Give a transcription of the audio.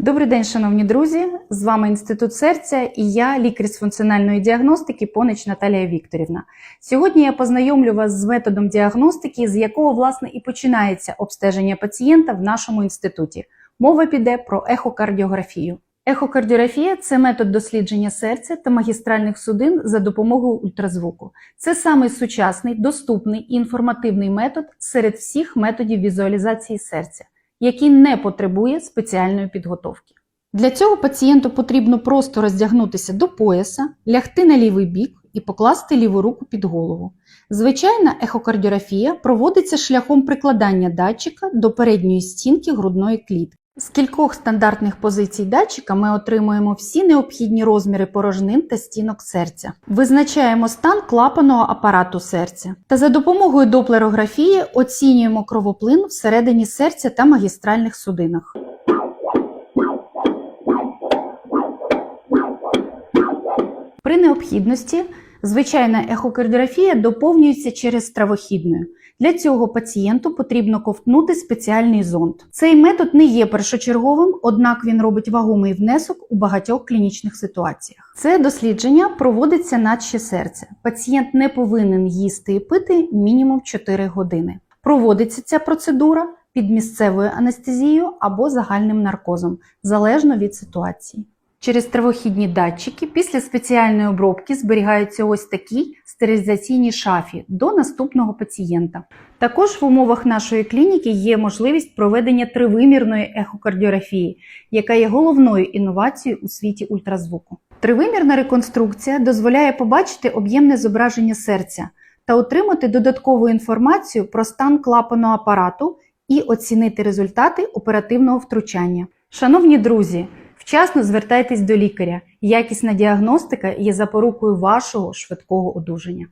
Добрий день, шановні друзі! З вами Інститут серця і я, лікар з функціональної діагностики Понич Наталія Вікторівна. Сьогодні я познайомлю вас з методом діагностики, з якого власне і починається обстеження пацієнта в нашому інституті. Мова піде про ехокардіографію. Ехокардіографія це метод дослідження серця та магістральних судин за допомогою ультразвуку. Це самий сучасний, доступний і інформативний метод серед всіх методів візуалізації серця який не потребує спеціальної підготовки. Для цього пацієнту потрібно просто роздягнутися до пояса, лягти на лівий бік і покласти ліву руку під голову. Звичайна ехокардіографія проводиться шляхом прикладання датчика до передньої стінки грудної клітки. З кількох стандартних позицій датчика ми отримуємо всі необхідні розміри порожнин та стінок серця. Визначаємо стан клапаного апарату серця та за допомогою доплерографії оцінюємо кровоплин всередині серця та магістральних судинах. При необхідності звичайна ехокардіографія доповнюється через стравохідною. Для цього пацієнту потрібно ковтнути спеціальний зонд. Цей метод не є першочерговим, однак він робить вагомий внесок у багатьох клінічних ситуаціях. Це дослідження проводиться наче серця. Пацієнт не повинен їсти і пити мінімум 4 години. Проводиться ця процедура під місцевою анестезією або загальним наркозом, залежно від ситуації. Через травохідні датчики після спеціальної обробки зберігаються ось такі стерилізаційні шафі до наступного пацієнта. Також в умовах нашої клініки є можливість проведення тривимірної ехокардіографії, яка є головною інновацією у світі ультразвуку. Тривимірна реконструкція дозволяє побачити об'ємне зображення серця та отримати додаткову інформацію про стан клапаного апарату і оцінити результати оперативного втручання. Шановні друзі! Вчасно звертайтесь до лікаря. Якісна діагностика є запорукою вашого швидкого одужання.